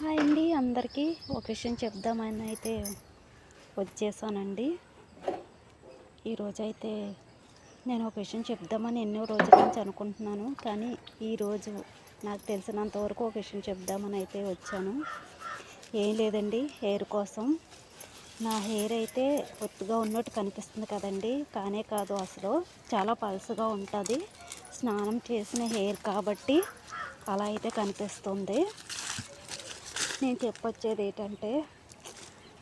Hi అండి అందరికీ ఒక విషయం చెప్దామని అయితే వచ్చేసానండి. ఈరోజైతే నేను ఒక విషయం చెప్దామని ఎన్నో రోజుల నుంచి అనుకుంటున్నాను కానీ ఈరోజు నాకు తెలిసినంత వరకు ఒక విషయం చెప్దామని అయితే వచ్చాను. ఏం లేదండి హెయిర్ కోసం. నా హెయిర్ అయితే ఒత్తుగా ఉన్నట్టు కనిపిస్తుంది కదండి కానే కాదు అసలు. చాలా పలుసుగా ఉంటుంది. స్నానం చేసిన హెయిర్ కాబట్టి అలా అయితే కనిపిస్తుంది. నేను చెప్పొచ్చేది ఏంటంటే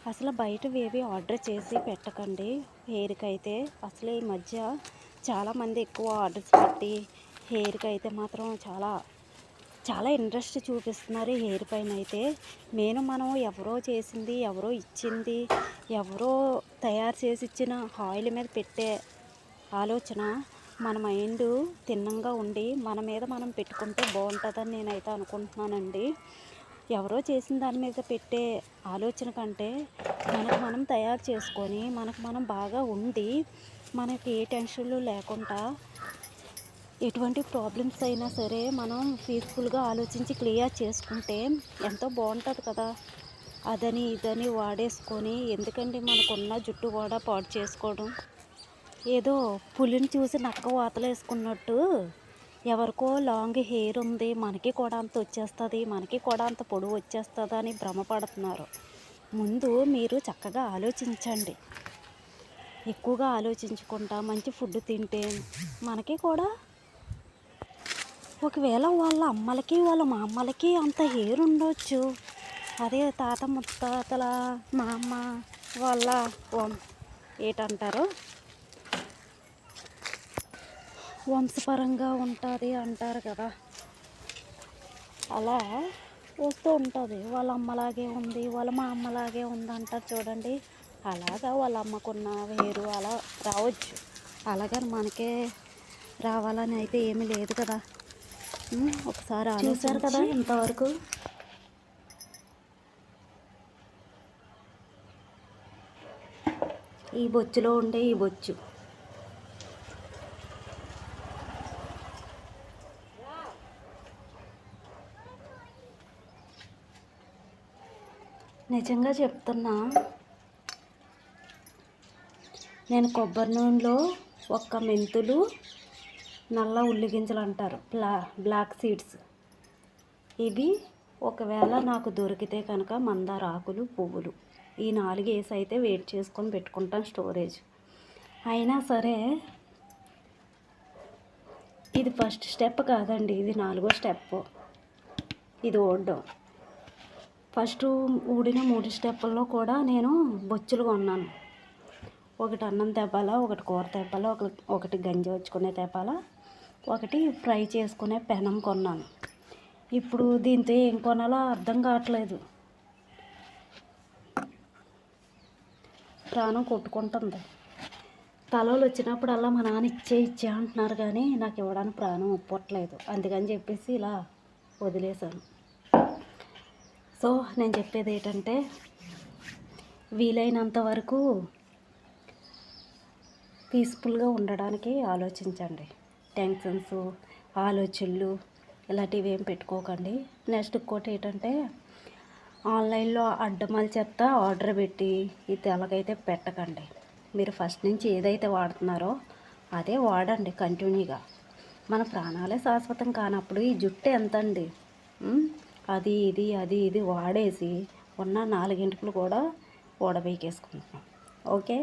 అసలు బయట ఏవి ఆర్డర్ చేసి పెట్టకండి. హెయిర్కి అయితే అసలు ఈ మధ్య చాలామంది ఎక్కువ ఆర్డర్స్ పెట్టి హెయిర్కి అయితే మాత్రం చాలా చాలా ఇంట్రెస్ట్ చూపిస్తున్నారు ఈ హెయిర్ పైన అయితే. నేను మనం ఎవరో చేసింది ఎవరో ఇచ్చింది ఎవరో తయారు చేసి ఇచ్చిన ఆయిల్ మీద పెట్టే ఆలోచన మన మైండ్ తిన్నంగా ఉండి మన మీద మనం పెట్టుకుంటే బాగుంటుందని నేనైతే అనుకుంటున్నానండి. ఎవరో చేసిన దాని మీద పెట్టే ఆలోచన కంటే మనకు మనం తయారు చేసుకొని మనకు మనం బాగా ఉండి మనకి ఏ టెన్షన్లు లేకుండా ఎటువంటి ప్రాబ్లమ్స్ అయినా సరే మనం పీస్ఫుల్గా ఆలోచించి క్లియర్ చేసుకుంటే ఎంతో బాగుంటుంది కదా. అదని ఇదని వాడేసుకొని ఎందుకండి మనకున్న జుట్టు కూడా పాడు చేసుకోవడం? ఏదో పులిని చూసి నక్క వాతలేసుకున్నట్టు ఎవరికో లాంగ్ హెయిర్ ఉంది మనకి కూడా అంత వచ్చేస్తుంది మనకి కూడా అంత పొడవు వచ్చేస్తుంది అని భ్రమపడుతున్నారు. ముందు మీరు చక్కగా ఆలోచించండి. ఎక్కువగా ఆలోచించకుండా మంచి ఫుడ్ తింటే మనకి కూడా ఒకవేళ వాళ్ళ అమ్మలకి వాళ్ళ మా అమ్మలకి అంత హెయిర్ ఉండొచ్చు. అదే తాత ముత్తాతల మా అమ్మ వాళ్ళ ఏటంటారు ఏంటంటారు? వంశపరంగా ఉంటుంది అంటారు కదా. అలా వస్తూ ఉంటుంది. వాళ్ళ అమ్మలాగే ఉంది వాళ్ళ మా అమ్మలాగే ఉంది అంటారు చూడండి. అలాగా వాళ్ళ అమ్మకున్న వేరు అలా రావచ్చు. అలాగని మనకే రావాలని అయితే ఏమీ లేదు కదా. ఒకసారి చూసారు కదా ఇంతవరకు? ఈ బొచ్చులో ఉండే ఈ బొచ్చు. నిజంగా చెప్తున్నా. నేను కొబ్బరి నూనెలో ఒక్క మెంతులు నల్ల ఉల్లిగింజలు అంటారు. బ్లా బ్లాక్ సీడ్స్. ఇవి ఒకవేళ నాకు దొరికితే కనుక మందార ఆకులు పువ్వులు. ఈ నాలుగు వేసి అయితే వెయిట్ చేసుకొని పెట్టుకుంటాను స్టోరేజ్. అయినా సరే ఇది ఫస్ట్ స్టెప్ కాదండి. ఇది నాలుగో స్టెప్. ఇది ఓడడం. ఫస్ట్ ఊడిన మూడు స్టెప్పుల్లో కూడా నేను బొచ్చులు కొన్నాను. ఒకటి అన్నం తెప్పాల ఒకటి కూర తెప్పాల ఒకటి ఒకటి గంజి వచ్చుకునే తెప్పాల ఒకటి ఫ్రై చేసుకునే పెనం కొన్నాను. ఇప్పుడు దీంతో ఏం కొనాలో అర్థం కావట్లేదు. ప్రాణం కొట్టుకుంటుంది. తలలు వచ్చినప్పుడల్లా మా నాన్న ఇచ్చే ఇచ్చే అంటున్నారు కానీ నాకు ఇవ్వడానికి ప్రాణం ఒప్పట్లేదు అందుకని చెప్పేసి ఇలా వదిలేశాను. సో నేను చెప్పేది ఏంటంటే వీలైనంత వరకు పీస్ఫుల్గా ఉండడానికి ఆలోచించండి. టెన్షన్స్ ఆలోచనలు ఇలాంటివి ఏం పెట్టుకోకండి. నెక్స్ట్ ఇంకోటి ఏంటంటే ఆన్లైన్లో అడ్డమల్ చెత్త ఆర్డర్ పెట్టి ఈ ఎలాగైతే పెట్టకండి. మీరు ఫస్ట్ నుంచి ఏదైతే వాడుతున్నారో అదే వాడండి కంటిన్యూగా. మన ప్రాణాలే శాశ్వతం కానప్పుడు ఈ జుట్టు ఎంత అండి అది ఇది అది ఇది వాడేసి ఉన్న నాలుగింటికి కూడా ఊడబీకేసుకుంటున్నాం ఓకే?